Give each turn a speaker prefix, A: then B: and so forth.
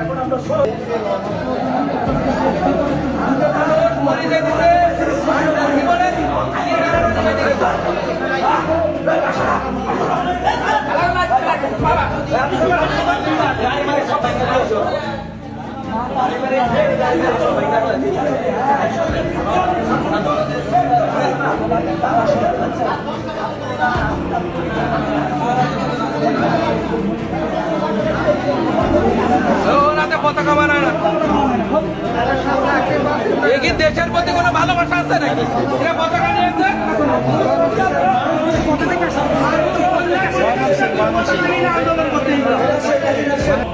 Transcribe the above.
A: এখন আমরা Thank
B: you. পতাকা বানায় না কি দেশের প্রতি কোনো ভালোবাসা আছে নাকি? পতাকা নিয়ে এসছে? পতাকা নিয়ে আন্দোলন করতে